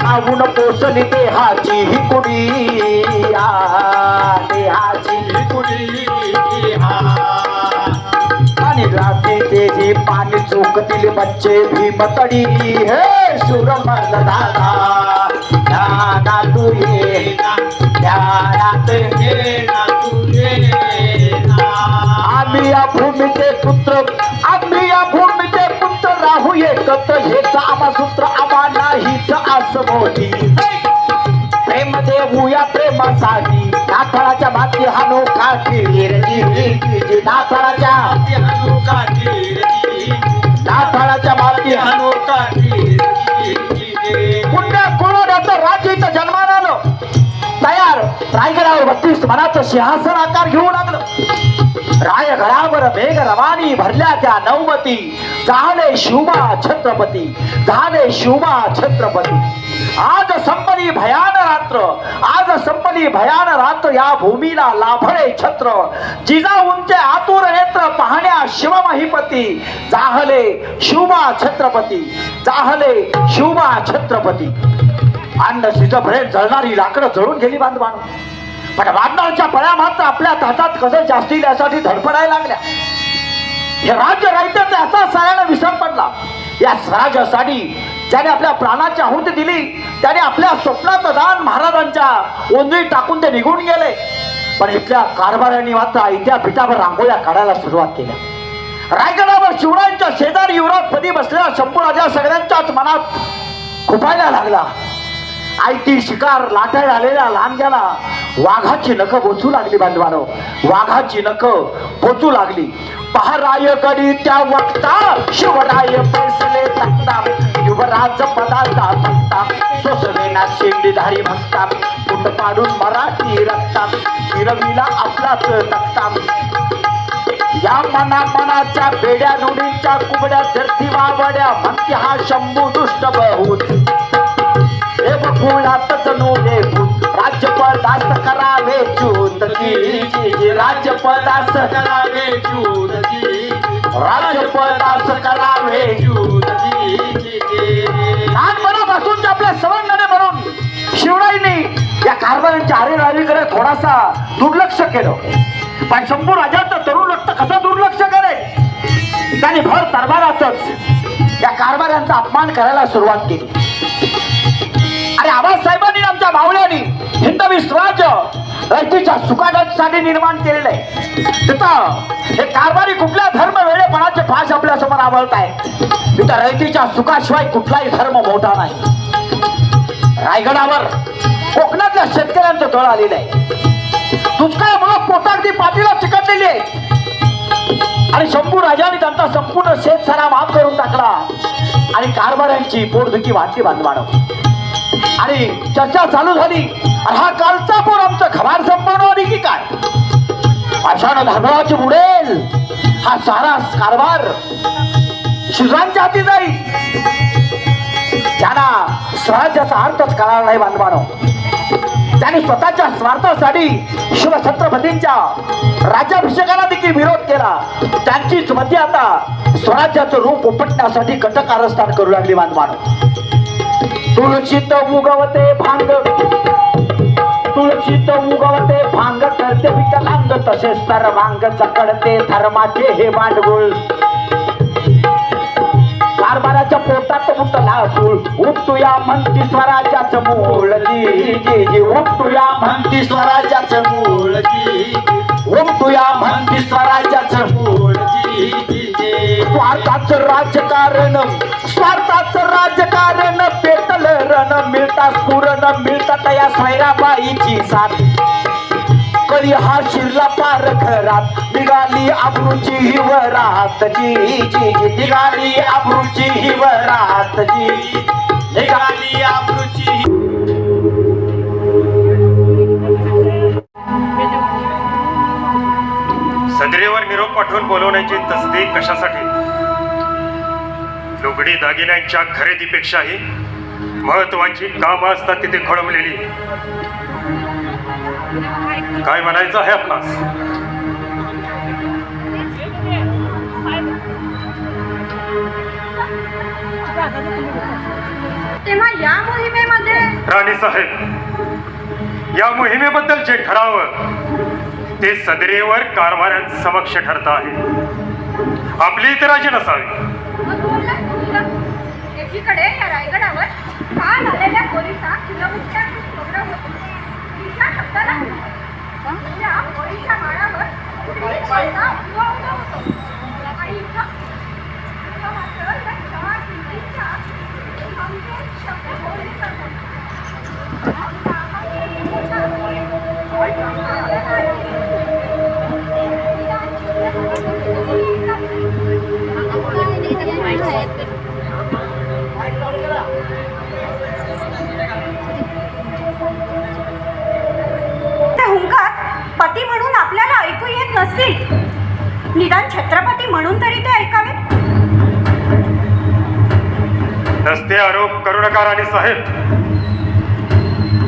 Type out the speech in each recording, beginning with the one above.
खाऊन पोसली देहाची ही कुडी देहाची ही कुणी आणि रात्रीचे जे पाणी चोकतील बच्चे भीमतडी. हे सुर मरल दादा. दादा तू ये ध्यानात ये आम्ही या भूमीचे पुत्र आम्ही या भूमीचे पुत्र राहू एकत्र. हेच आम्हा सूत्र आम्हा मोठी. प्रेम देऊ या प्रेमासाठी. नाथळाच्या माती हानो काठी. नाथळाच्या नाथळाच्या माती हानो पुण्य आलं तयार. रायगडावर बत्तीस मनाचं सिंहासन आकार घेऊ लागलं. रायगडावर मेघ रवानी भरल्या त्या नवमती. झाले शिवबा छत्रपती. झाले शिवबा छत्रपती. आज संपली भयान रात्र. आज संपली भयान रात्र. या भूमीला लाभळे छत्र. जिजाऊंचे आतुर नेत्र पाहण्या शिवमहिपती. जाहले शिवबा छत्रपती. जाहले शिवबा छत्रपती. अन्न शिजपर्यंत जळणारी लाकडं जळून गेली बांधवान. पण वादळाच्या पळ्या मात्र आपल्या ताटात कसं जास्ती यासाठी धडपडायला लागल्या. हे राज्य राहित्याचा असा सगळ्यांना विसर पडला. या स्वराज्यासाठी ज्याने आपल्या प्राणाची आहुती दिली. त्याने आपल्या स्वप्नाचं दान महाराजांच्या ओंजळीत टाकून ते निघून गेले. पण इथल्या कारभाऱ्यांनी मात्र आयत्या पिठावर रांगोळ्या काढायला सुरुवात केल्या रायगडावर शिवरायांच्या शेजारी युवराज पदी बसलेला शंभू राजा सगळ्यांच्याच मनात खुपायला लागला. आयती शिकार लाटाय आलेल्या लहानग्याला वाघाची नख बोचू लागली बांधवानो. वाघाची नख बोचू लागली. पहाराय कडी त्या वक्ता शिवराय पैसले तक्ता. युवराज पदाचा भक्ता सोसवेना शेंडीधारी भक्ता. कुट पाडून मराठी रक्ता. फिरविला आपलाच तक्ता. या मना मनाच्या बेड्या रुडींच्या कुबड्या धरती वावड्या. भक्ती हा शंभू दुष्ट बहुत. हे बघुळातच नुले भूत. राज्यपदास करावे चूत राज्यपदास करावे चूत राज्यपदास करावे चूत आपल्या सवंगाने म्हणून शिवराईने या कारभारांच्या आरेरारीकडे थोडासा दुर्लक्ष केलं. पण शंभू राजाचं तरुण रक्त कसं दुर्लक्ष करेल? त्याने भर दरबारातच या कारभारांचा अपमान करायला सुरुवात केली. आणि आबासाहेबांनी आमच्या मावळ्यांनी हिंदवी स्वराज्य तिच्या सुखासाठी निर्माण केलेलं आहे. तिथं हे कारभारी कुठल्या धर्म वेळेपणाचे फाश आपल्यासमोर आवडत आहे. तिथं रयतीच्या सुखाशिवाय कुठलाही धर्म मोठा नाही. रायगडावर कोकणातल्या शेतकऱ्यांचं तळ आलेलं आहे. दुष्काळामुळे पोटागदी पाठीला चिकटलेली आहे. आणि शंभू राजाने त्यांचा संपूर्ण शेत सारा माफ करून टाकला. आणि कारभाऱ्यांची पोटदुखी वाटली बांधवाडव आणि चर्चा चालू झाली. आणि हा कालचा पूर आमचं अशानं धर्मरावची बुडेल. हा सारा कारभार शिवरांच्या हाती जाईल. त्यांना स्वराज्याचा अर्थच कळाला नाही बांधवानो. त्यांनी स्वतःच्या स्वार्थासाठी शिवछत्रपतींच्या राज्याभिषेकाला देखील विरोध केला. त्यांचीच मध्ये आता स्वराज्याचं रूप उपटण्यासाठी कटकारस्थान करू लागली बांधवानो. तुळशीत उगवते भांग तुळशीत उगवते भांग करते विकलांग तसेच सर्वांग चकडते धर्माचे हे भांडवल कारभाराच्या पोटात मुतला सूळ उपटूया म्हणती स्वराज्याच मूळ जी जी म्हणती स्वराज्याच मूळ उपटूया म्हणती स्वराज्याच मूळ स्वार्थाचं राजकारण स्वार्थाचं राजकारण पेटल रण मिळता स्फुरण मिळतात या सैराबाईची साथ. कळी हा शिरला पार घरात निघाली आबरूची हिवरात जी जी निघाली आबरूची हिवरात जी. निघाली आबरूची सदरेवर निरोप पाठवून बोलवण्याची तसदी कशासाठी? लुगडी दागिन्यांच्या खरेदीपेक्षाही महत्वाची कामं असतात तिथे खोळंबलेली. काय म्हणायचं आहे आपणास? तेव्हा या मोहिमेमध्ये राणी साहेब या मोहिमेबद्दल जे ठरावं ते सदरेवर कारभाऱ्यांसमक्ष ठरत आहे. आपली इतराची नसावी. एकीकडे या रायगडावर काल आलेल्या पोलिसा किलोमीटर प्रोग्राम होते. तिच्या शब्दाला म्हणजे या होळीच्या माळावर होतो. आणि शब्द असतील निदान छत्रपती म्हणून तरी ते ऐकावे नसते आरोप करू नका राणी साहेब.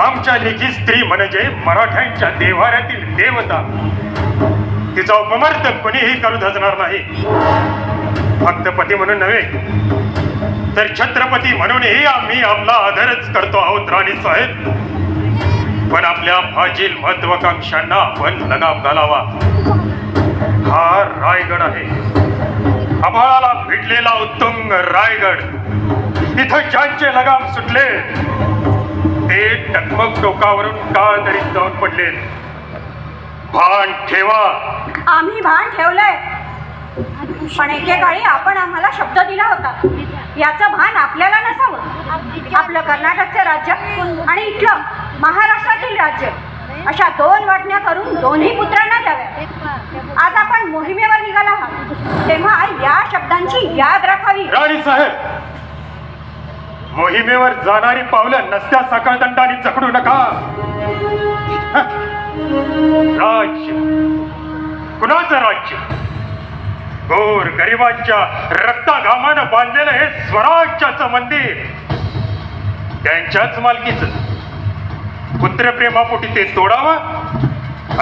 आमच्या लेखी स्त्री म्हणजे मराठ्यांच्या देव्हाऱ्यातील देवता. तिचा उपमर्थ कोणीही करू धजणार नाही. फक्त पती म्हणून नव्हे तर छत्रपती म्हणूनही आम्ही आपला आदरच करतो आहोत राणी साहेब. पण आपल्या फाजील महत्वाकांक्षांना आपण लगाम घालावा. हा रायगड आहे. आभाळाला भिडलेला उत्तुंग रायगड. इथं ज्यांचे लगाम सुटले ते टकमक टोकावरून काळ तरी जाऊन पडले. भान ठेवा. आम्ही भान ठेवलंय. पण एकेकाळी आपण आम्हाला शब्द दिला होता. याचं भान आपल्याला नसावं. आपलं कर्नाटकचं राज्य आणि इथलं महाराष्ट्रातील राज्य. अशा दोन वाटण्या करून दोन्ही पुत्रांना द्याव्या. आज आपण मोहिमेवर निघाला आहात. तेव्हा या शब्दांची याद राखावी. राणी साहेब मोहिमेवर जाणारी पावलं नसत्या सकळदंडाने जखडू नका. राज्य. कुणाचं राज्य? गोर गरिबांच्या रक्ताघामानं बांधलेलं हे स्वराज्याचं मंदिर. त्यांच्याच मालकीच. पुत्रप्रेमापोटी ते तोडावं.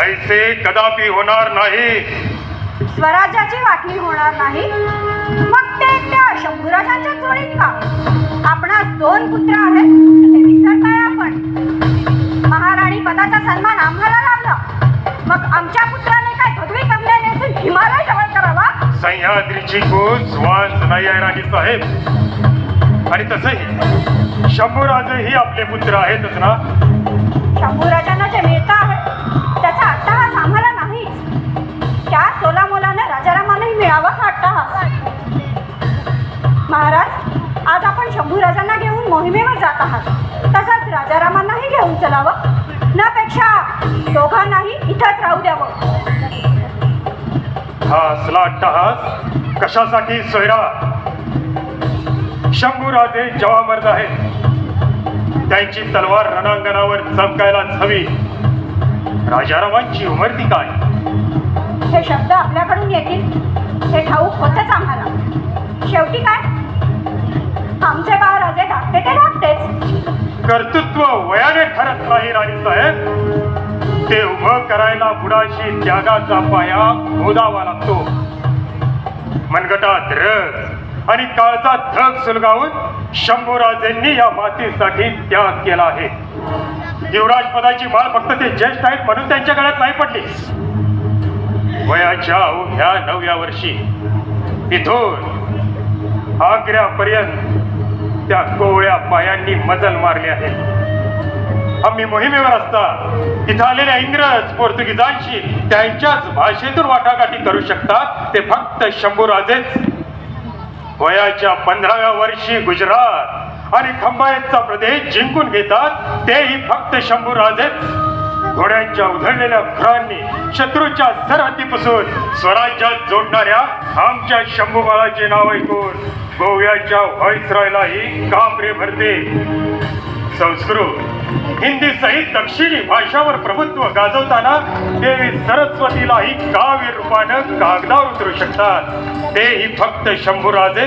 ऐसे कदापि होणार नाही. स्वराज्याची वाटणी होणार नाही. मग ते त्या शंभूराजांच्या जोडीत का? आपणास दोन पुत्र आहेत हे विसरताय आपण. महाराणी पदाचा सन्मान आम्हाला लाभला. मग आमच्या पुत्राने काय भगवी कमल्याने हिमालय जवळ करावा? सह्याद्रीची गोच वाच नाही आहे राणी साहेब. आणि तसंही शंभूराजही आपले पुत्र आहेतच ना? शंभूराजांना जे मिळत आहे त्याचा अट्टहास आम्हाला नाही. त्या सोलामोलानं राजारामांनाही मिळावा हा अट्टहास. महाराज आज आपण शंभूराजांना घेऊन मोहिमेवर जात आहात. तसंच राजारामांनाही घेऊन चलावं. नापेक्षा दोघांनाही इथंच राहू द्यावं. हा असला अट्टहास कशासाठी सोयरा? शंभूराजे जवामर्द आहेत. त्यांची तलवार रणांगणावर चमकायलाच हवी. राजारामांची उमरती काय? हे शब्द आपल्याकडून येतील. हे ठाऊक होतच आम्हाला. शेवटी काय? आमचे बाळराजे धाकटे ते धाकटेच. कर्तृत्व वयाने ठरत नाही राणी साहेब. ते उभं करायला बुडाशी त्यागाचा पाया मोदावा लागतो. मनगटात ध्रग आणि काळचा धग सुलगावून शंभूराजेंनी या मातीसाठी त्याग केला आहे. युवराज पदाची माळ फक्त ते ज्येष्ठ आहेत म्हणून त्यांच्या गळ्यात नाही पडली. वयाच्या अवघ्या नवव्या वर्षी इथून आग्र्यापर्यंत त्या कोवळ्या पायांनी मजल मारली आहे. आम्ही मोहिमेवर असता. तिथं आलेल्या इंग्रज पोर्तुगीजांशी त्यांच्याच भाषेतून वाटाघाटी करू शकतात. ते फक्त शंभूराजेच वयाच्या पंधराव्या वर्षी गुजरात आणि खंबायतचा प्रदेश जिंकून घेतात. तेही फक्त शंभूराजेच घोड्यांच्या उधळलेल्या खुरांनी शत्रूच्या सरहद्दीपासून स्वराज्यात जोडणाऱ्या आमच्या शंभूबाळाचे नाव ऐकून गोव्याच्या व्हाईसरॉयलाही कापरे भरते. संस्कृत हिंदी सहित दक्षिणी भाषावर प्रभुत्व गाजवताना देवी सरस्वतीलाही काव्य रूपानं कागदावर उतरू शकतात. तेही फक्त शंभूराजे.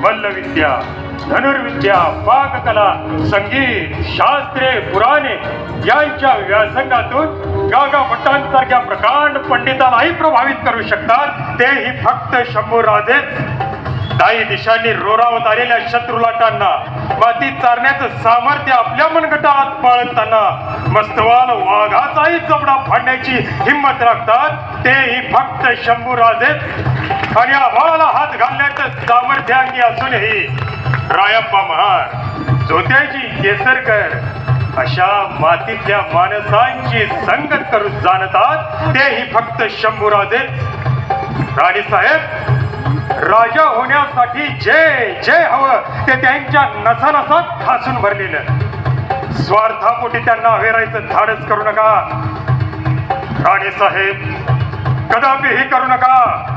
मल्लविद्या धनुर्विद्या पाककला संगीत शास्त्रे पुराणे यांच्या व्यासंगातून गागा भट्टांसारख्या प्रकांड पंडितालाही प्रभावित करू शकतात. तेही फक्त शंभूराजे. दाई दिशांनी रोरावत आलेल्या शत्रुलाटांना मातीत चारण्याचं सामर्थ्य आपल्या मनगटात बाळगताना मस्तवाल वाघाचाही चपडा फाडण्याची हिंमत राखतात. तेही फक्त शंभू राजे. आणि आभाळाला हात घालण्याचं सामर्थ्य अंगी असूनही. रायप्पा महार जोत्याची केसरकर अशा मातीतल्या माणसांची संगत करून जाणतात. तेही फक्त शंभूराजे राणीसाहेब राजा होण्यासाठी जे जे हवं ते त्यांच्या नसानसात ठासून भरलेलं. स्वार्थापोटी त्यांना अवेरायचं धाडस करू नका. राणीसाहेब कदापि हे करू नका.